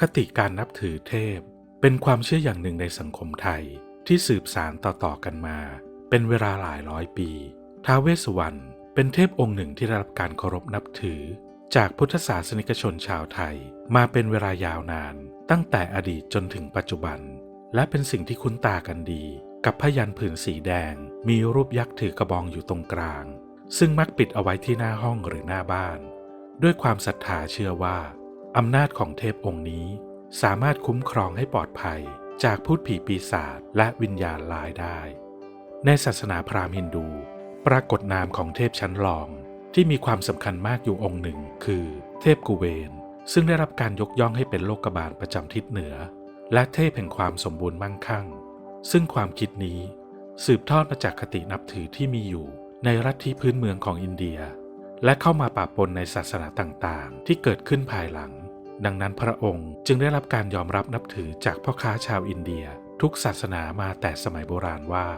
คติการนับถือเทพ เป็นความเชื่ออย่างหนึ่งในสังคมไทยที่สืบสานต่อๆกันมา เป็นเวลาหลายร้อยปี ท้าเวสสวรรณเป็นเทพองค์หนึ่งที่ได้รับการเคารพนับถือ จากพุทธศาสนิกชนชาวไทย มาเป็นเวลายาวนาน ตั้งแต่อดีตจนถึงปัจจุบัน และเป็นสิ่งที่คุ้นตากันดี กับพยันผืนสีแดง มีรูปยักษ์ถือกระบองอยู่ตรงกลาง ซึ่งมักปิดเอาไว้ที่หน้าห้องหรือหน้าบ้าน ด้วยความศรัทธาเชื่อว่า อำนาจของเทพองค์นี้สามารถคุ้มครองให้ปลอดภัยจากพูดผีปีศาจและวิญญาณร้ายได้ ในศาสนาพราหมณ์ฮินดู ปรากฏนามของเทพชั้นรองที่มีความสำคัญมากอยู่องค์หนึ่ง คือ เทพกูเวน ซึ่งได้รับการยกย่องให้เป็นโลกบาลประจำทิศเหนือ และเทพแห่งความสมบูรณ์มั่งคั่ง ซึ่งความคิดนี้ สืบทอดมาจากคตินับถือที่มีอยู่ในรัฐที่พื้นเมืองของอินเดีย และเข้ามาปะปนในศาสนาต่างๆ ที่เกิดขึ้นภายหลัง ดังนั้นพระองค์จึงได้รับการยอมรับนับถือจากพ่อค้าชาวอินเดีย ทุกศาสนามาแต่สมัยโบราณว่า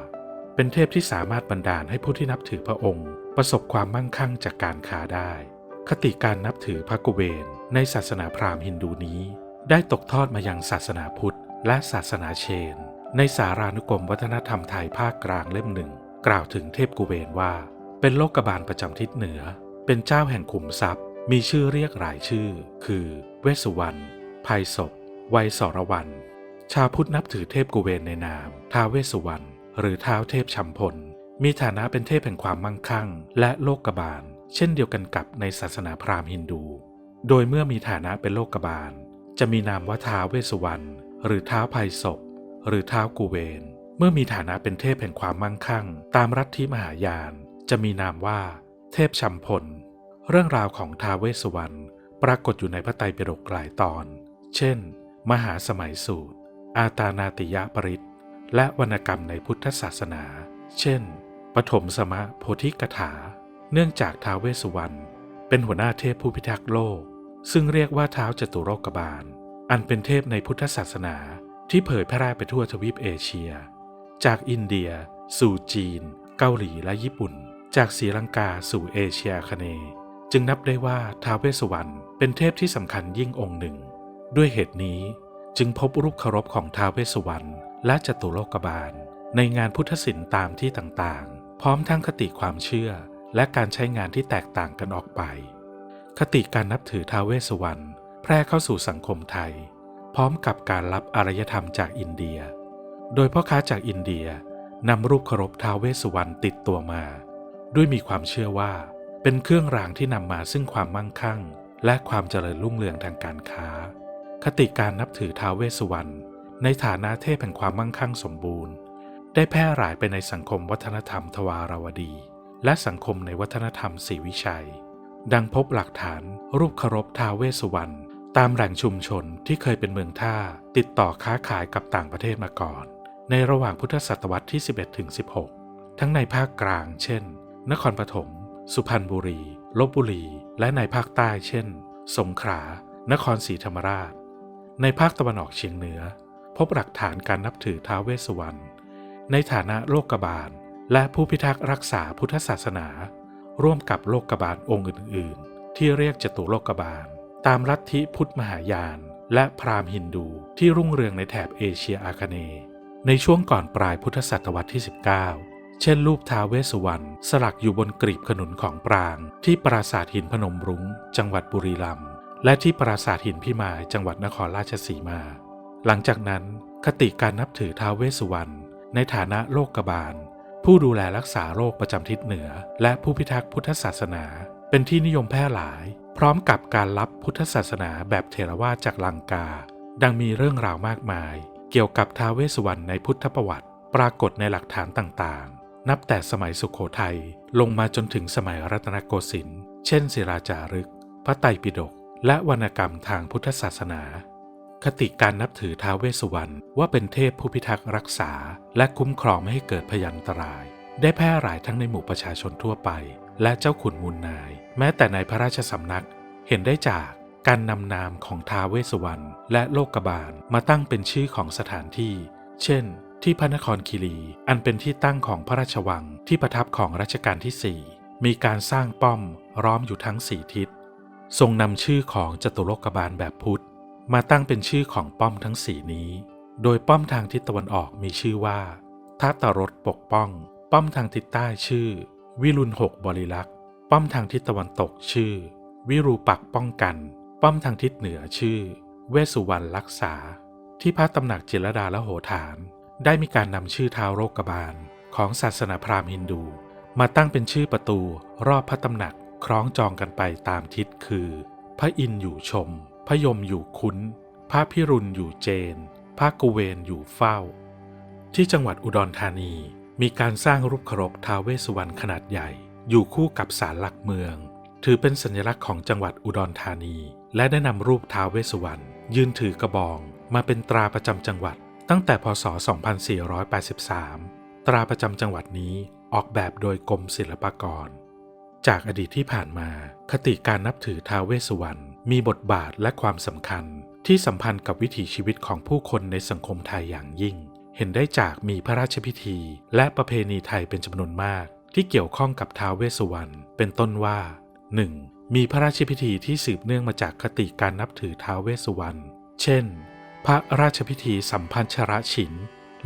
เป็นเทพที่สามารถบันดาลให้ผู้ที่นับถือพระองค์ ประสบความมั่งคั่งจากการค้าได้ คติการนับถือพระกุเวนในศาสนาพราหมณ์ฮินดูนี้ ได้ตกทอดมายังศาสนาพุทธ และศาสนาเชน ในสารานุกรมวัฒนธรรมไทยภาคกลางเล่มหนึ่ง กล่าวถึงเทพกุเวนว่า เป็นโลกบาลประจำทิศเหนือ เป็นเจ้าแห่งขุมทรัพย์ มีชื่อเรียกหลายชื่อ คือ เวสุวรรณภัยศพไวยสรวรรณชาวพุทธนับถือเทพกุเวนในนาม ท้าวเวสุวรรณหรือท้าวเทพชัมพล มีฐานะเป็นเทพแห่งความมั่งคั่ง และโลกบาล เช่นเดียวกันกับในศาสนาพราหมณ์ฮินดู โดยเมื่อมีฐานะเป็นโลกบาล จะมีนามว่าท้าวเวสุวรรณหรือท้าวภัยศพหรือท้าวกุเวน เมื่อมีฐานะเป็นเทพแห่งความมั่งคั่ง ตามรัฐทิมหายาน จะมีนามว่า เทพชัมพล เรื่องราวของท้าเวสวรรณปรากฏอยู่ในพระไตรปิฎกหลายตอน เช่น มหาสมัยสูตร อาตานาติยะปริตและวรรณกรรมในพุทธศาสนา เช่น ปฐมสมะโพธิกถา เนื่องจากท้าวเวสสุวรรณเป็นหัวหน้าเทพผู้พิทักษ์โลก ซึ่งเรียกว่าท้าวจตุโลกบาล อันเป็นเทพในพุทธศาสนาที่เผยแพร่ไปทั่วทวีปเอเชีย จากอินเดีย สู่จีน เกาหลีและญี่ปุ่น จากศรีลังกาสู่เอเชียอาคเนย์ จึงนับได้ว่าท้าวเวสสุวรรณเป็นเทพที่สำคัญยิ่งองค์หนึ่ง ด้วยเหตุนี้จึงพบรูปเคารพของท้าวเวสสุวรรณและจตุโลกบาล ในงานพุทธศิลป์ตามที่ต่างๆ พร้อมทั้งคติความเชื่อ และการใช้งานที่แตกต่างกันออกไป คติการนับถือท้าวเวสสุวรรณแพร่เข้าสู่สังคมไทย พร้อมกับการรับอารยธรรมจากอินเดีย โดยพ่อค้าจากอินเดียนำรูปเคารพท้าวเวสสุวรรณติดตัวมา ด้วยมีความเชื่อว่า เป็นเครื่องรางที่นำมาซึ่งความมั่งคั่ง และความเจริญรุ่งเรืองทางการค้า คติการนับถือท้าวเวสสุวรรณในฐานะเทพแห่งความมั่งคั่งสมบูรณ์ ได้แพร่หลายไปในสังคมวัฒนธรรมทวารวดี และสังคมในวัฒนธรรมศรีวิชัย ดังพบหลักฐานรูปเคารพท้าวเวสสุวรรณตามแหล่งชุมชนที่เคยเป็นเมืองท่าติดต่อค้าขายกับต่างประเทศมาก่อน ในระหว่างพุทธศตวรรษที่ 11ถึง16 ทั้งในภาคกลาง เช่น นครปฐม สุพรรณบุรี ลบบุรี และในภาคใต้เช่น สงขลา นครศรีธรรมราช ในภาคตะวันออกเฉียงเหนือ พบหลักฐานการนับถือท้าวเวสสุวรรณ ในฐานะโลกบาล และผู้พิทักษ์รักษาพุทธศาสนา ร่วมกับโลกบาลองค์อื่น ๆ ที่เรียกจตุโลกบาล ตามลัทธิพุทธมหายาน และพราหมณ์ฮินดูที่รุ่งเรืองในแถบเอเชียอาคเนย์ในช่วงก่อนปลายพุทธศตวรรษที่ 19 เช่นรูปท้าวเวสสุวรรณสลักอยู่บนกรีบขนุนของปราง ที่ปราสาทหินพนมรุง้ง จังหวัดบุรีรัมย์และที่ปราสาทหินพิมายจังหวัดนครราชสีมา หลังจากนั้นคติการนับถือท้าวเวสสุวรรณในฐานะโลกบาล ผู้ดูแลรักษาโรคประจำทิศเหนือ และผู้พิทักษ์พุทธศาสนา เป็นที่นิยมแพร่หลาย พร้อมกับการรับพุทธศาสนาแบบเทรวาจากลังกา ดังมีเรื่องราวมากมาย เกี่ยวกับท้าวเวสสุวรรณในพุทธประวัติ ปรากฏในหลักฐานต่าง นับแต่สมัยสุขโขทัยลงมาจนถึงสมัยรัตนโกสินทร์ เช่นศิราจารึก พระไตรปิฎก และวรรณกรรมทางพุทธศาสนา คติการนับถือท้าวเวสสุวรรณว่าเป็นเทพผู้พิทักษ์รักษา และคุ้มครองไม่ให้เกิดพยันตราย ได้แพร่หลายทั้งในหมู่ประชาชนทั่วไป และเจ้าขุนมูลนาย แม้แต่ในพระราชสำนัก เห็นได้จากการนำนามของท้าวเวสสุวรรณและโลกบาลมาตั้งเป็นชื่อของสถานที่ เช่น ที่พระนครคีรี อันเป็นที่ตั้งของพระราชวังที่ประทับของรัชกาลที่4มีการสร้างป้อมร้อมอยู่ทั้งสี่ทิศ ทรงนำชื่อของจตุโลกบาลแบบพุทธ มาตั้งเป็นชื่อของป้อมทั้งสี่นี้ โดยป้อมทางทิศตะวันออกมีชื่อว่าทัตรสปกป้อง ป้อมทางทิศใต้ชื่อ วิรุณหกบริลักษ์ ป้อมทางทิศตะวันตกชื่อ วิรูปักป้องกัน ป้อมทางทิศเหนือชื่อ เวสสุวรรณรักษา ที่พระตำหนักจิรดาและโหฐาน ได้มีการนำชื่อท้าวโรกบาลของศาสนาพราหมณ์ฮินดู มาตั้งเป็นชื่อประตูรอบพระตำหนักคล้องจองกันไปตามทิศคือ พระอินอยู่ชม พระยมอยู่คุ้น พระพิรุณอยู่เจน พระกุเวนอยู่เฝ้า ที่จังหวัดอุดรธานีมีการสร้างรูปเคารพท้าวเวสสุวรรณขนาดใหญ่ อยู่คู่กับศาลหลักเมือง ถือเป็นสัญลักษณ์ของจังหวัดอุดรธานี และได้นำรูปท้าวเวสสุวรรณยืนถือกระบอง มาเป็นตราประจำจังหวัด ตั้งแต่พศ 2483 ตราประจำจังหวัดนี้ออกแบบโดยกรมศิลปากร จากอดีตที่ผ่านมาคติการนับถือท้าวเวสสุวรรณมีบทบาทและความสำคัญที่สัมพันธ์กับวิถีชีวิตของผู้คนในสังคมไทยอย่างยิ่ง เห็นได้จากมีพระราชพิธี และประเพณีไทยเป็นจำนวนมาก ที่เกี่ยวข้องกับท้าวเวสสุวรรณเป็นต้นว่า 1. มีพระราชพิธีที่สืบเนื่องมาจากคติการนับถือท้าวเวสสุวรรณ เช่น พระราชพิธีสัมพันชรฉิน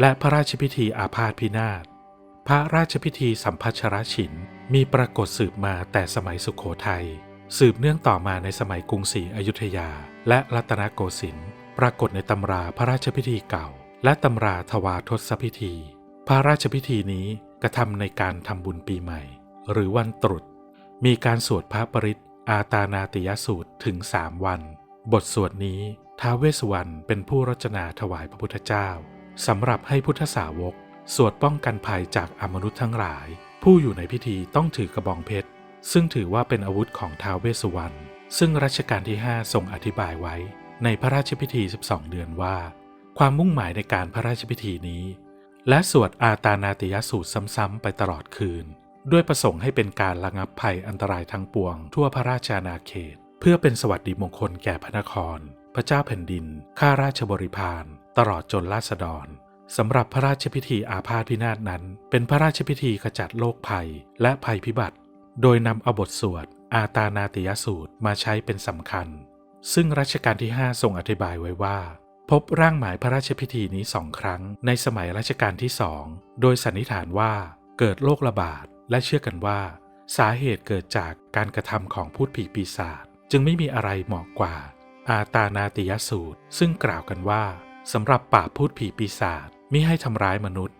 และพระราชพิธีอาพาธพินาศ พระราชพิธีสัมพัชรฉินมีปรากฏสืบมาแต่สมัยสุขโขทัย สืบเนื่องต่อมาในสมัยกรุงศรีอยุธยา และรัตนโกสินทร์ ปรากฏในตำราพระราชพิธีเก่า และตำราทวาทศพิธี พระราชพิธีนี้กระทำในการทำบุญปีใหม่ หรือวันตรุษ มีการสวดพระปริตอาตานาติยสูตรถึงสามวัน บทสวดนี้ท้าวเวสสวรรณเป็นผู้รจนาถวายพระพุทธเจ้าสำหรับให้พุทธสาวก สวดป้องกันภัยจากอมนุษย์ทั้งหลาย ผู้อยู่ในพิธีต้องถือกระบองเพชร ซึ่งถือว่าเป็นอาวุธของท้าวเวสสุวรรณซึ่งรัชกาลที่ 5 ทรงอธิบายไว้ ในพระราชพิธี 12 เดือนว่า ความมุ่งหมายในการพระราชพิธีนี้ และสวดอาตานาติยสูตรซ้ำๆไปตลอดคืน ด้วยประสงค์ให้เป็นการระงับภัยอันตรายทั้งปวงทั่วพระราชอาณาเขต เพื่อเป็นสวัสดิมงคลแก่พระนคร พระเจ้าแผ่นดิน ข้าราชบริพาร ตลอดจนราษฎรสำหรับพระราชพิธีอาพาธพินาศนั้น เป็นพระราชพิธีขจัดโรคภัยและภัยพิบัติ โดยนำเอาบทสวด อาตานาติยสูตรมาใช้เป็นสำคัญ ซึ่งรัชกาลที่ 5 ทรงอธิบายไว้ว่า พบร่างหมายพระราชพิธีนี้สองครั้ง ในสมัยรัชกาลที่สองโดยสันนิษฐานว่าเกิดโรคระบาดและเชื่อกันว่า สาเหตุเกิดจากการกระทำของพูดผีปีศาจ จึงไม่มีอะไรเหมาะกว่า อาตานาติยสูตร ซึ่งกล่าวกันว่าสำหรับปราพูดผีปีศาจมิให้ทำร้ายมนุษย์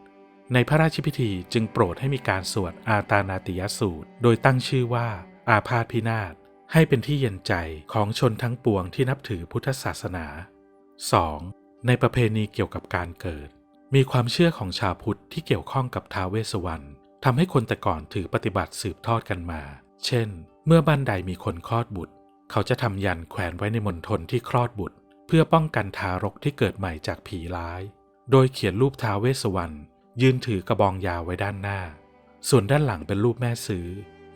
ในพระราชพิธีจึงโปรดให้มีการสวดอาตานาติยสูตร โดยตั้งชื่อว่า อาพาธพินาศให้เป็นที่เย็นใจของชนทั้งปวงที่นับถือพุทธศาสนา 2. ในประเพณีเกี่ยวกับการเกิด มีความเชื่อของชาวพุทธที่เกี่ยวข้องกับท้าวเวสสวรรณทำให้คนแต่ก่อนถือปฏิบัติสืบทอดกันมา เช่น เมื่อบ้านใดมีคนคลอดบุตร เขาจะทำยันแขวนไว้ในมณฑลที่คลอดบุตร เพื่อป้องกันทารกที่เกิดใหม่จากผีร้าย โดยเขียนรูปท้าเวสวรรณยืนถือกระบองยาวไว้ด้านหน้า ส่วนด้านหลังเป็นรูปแม่ซื้อ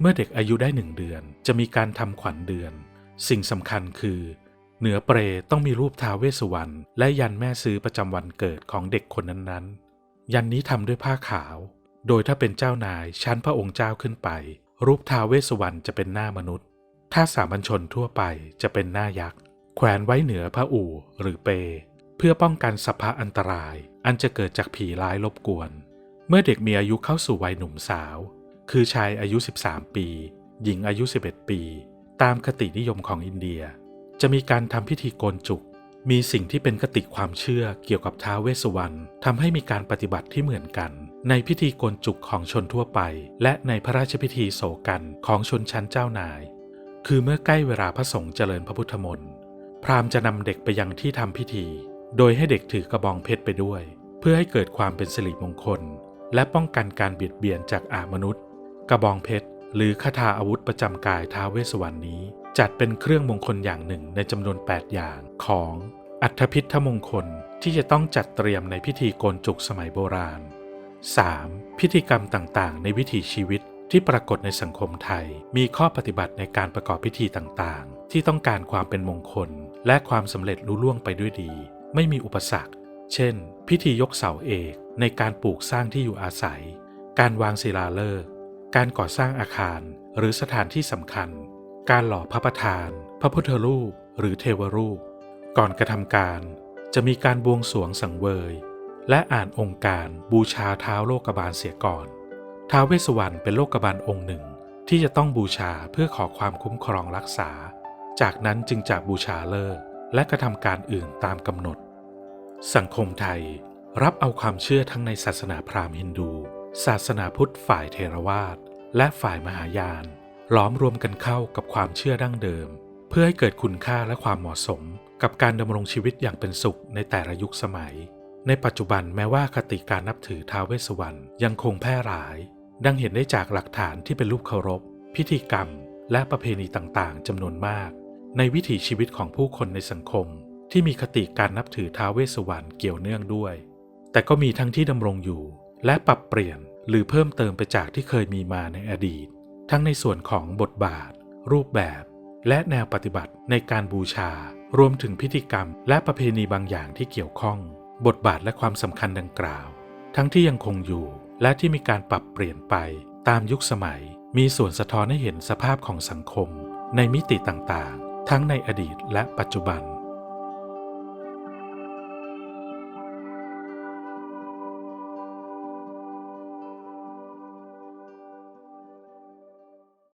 เมื่อเด็กอายุได้หนึ่งเดือน จะมีการทำขวัญเดือน สิ่งสำคัญคือ เหนือเปรต้องมีรูปท้าเวสวรรณและยันแม่ซื้อประจำวันเกิดของเด็กคนนั้นๆ ยันนี้ทำด้วยผ้าขาว โดยถ้าเป็นเจ้านายชั้นพระองค์เจ้าขึ้นไป รูปท้าเวสวรรณจะเป็นหน้ามนุษย์ ถ้าสามัญชนทั่วไปจะเป็นหน้ายักษ์ แขวนไว้เหนือพระอู่หรือเป เพื่อป้องกันสภาอันตราย อันจะเกิดจากผีร้ายรบกวน เมื่อเด็กมีอายุเข้าสู่วัยหนุ่มสาว คือชายอายุ 13 ปี หญิงอายุ 11 ปี ตามคตินิยมของอินเดีย จะมีการทำพิธีโกนจุก มีสิ่งที่เป็นคติความเชื่อเกี่ยวกับท้าเวสวรรณทำให้มีการปฏิบัติที่เหมือนกัน ในพิธีโกนจุกของชนทั่วไป และในพระราชพิธีโศกันของชนชั้นเจ้านาย คือเมื่อใกล้เวลาพระสงฆ์เจริญพระพุทธมนต์พราหมณ์จะนำเด็กไปยังที่ทำพิธี โดยให้เด็กถือกระบองเพชรไปด้วย เพื่อให้เกิดความเป็นสิริมงคล และป้องกันการเบียดเบียนจากอามนุษย์ กระบองเพชรหรือคาถาอาวุธประจำกายท้าเวสวรรณนี้ จัดเป็นเครื่องมงคลอย่างหนึ่งในจำนวน 8 อย่างของอัฐพิธมงคลที่จะต้องจัดเตรียมในพิธีโกนจุกสมัยโบราณ 3. พิธีกรรมต่างๆ ในวิถีชีวิต ที่ปรากฏในสังคมไทย มีข้อปฏิบัติในการประกอบพิธีต่างๆ ที่ต้องการความเป็นมงคล และความสำเร็จลุล่วงไปด้วยดี ไม่มีอุปสรรค เช่น พิธียกเสาเอกในการปลูกสร้างที่อยู่อาศัย การวางศิลาฤกษ์การก่อสร้างอาคาร หรือสถานที่สำคัญ การหล่อพระประธาน พระพุทธรูป หรือเทวรูป ก่อนกระทำการ จะมีการบวงสรวงสังเวย และอ่านองค์การบูชาเท้าโลกบาลเสียก่อน ท้าวเวสสวรรณเป็นโลกบาลองค์หนึ่ง ที่จะต้องบูชาเพื่อขอความคุ้มครองรักษา จากนั้นจึงจะบูชาเลิก และกระทำการอื่นตามกำหนด สังคมไทยรับเอาความเชื่อทั้งในศาสนาพราหมณ์ฮินดู ศาสนาพุทธฝ่ายเทรวาสและฝ่ายมหายาน ล้อมรวมกันเข้ากับความเชื่อดั้งเดิม เพื่อให้เกิดคุณค่าและความเหมาะสม กับการดำรงชีวิตอย่างเป็นสุขในแต่ละยุคสมัย ในปัจจุบันแม้ว่าคติการนับถือท้าวเวสสวรรณยังคงแพร่หลาย ดังเห็นได้จากหลักฐานที่เป็นรูปเคารพ พิธีกรรม และประเพณีต่างๆจำนวนมาก ในวิถีชีวิตของผู้คนในสังคม ที่มีคติการนับถือท้าวเวสสวรรณเกี่ยวเนื่องด้วย แต่ก็มีทั้งที่ดำรงอยู่ และปรับเปลี่ยนหรือเพิ่มเติมไปจากที่เคยมีมาในอดีต ทั้งในส่วนของบทบาท รูปแบบ และแนวปฏิบัติในการบูชา รวมถึงพิธีกรรม และประเพณีบางอย่างที่เกี่ยวข้อง บทบาทและความสำคัญดังกล่าว ทั้งที่ยังคงอยู่ และที่มีการปรับเปลี่ยนไปตามยุคสมัย มีส่วนสะท้อนให้เห็นสภาพของสังคม ในมิติต่างๆ ทั้งในอดีตและปัจจุบัน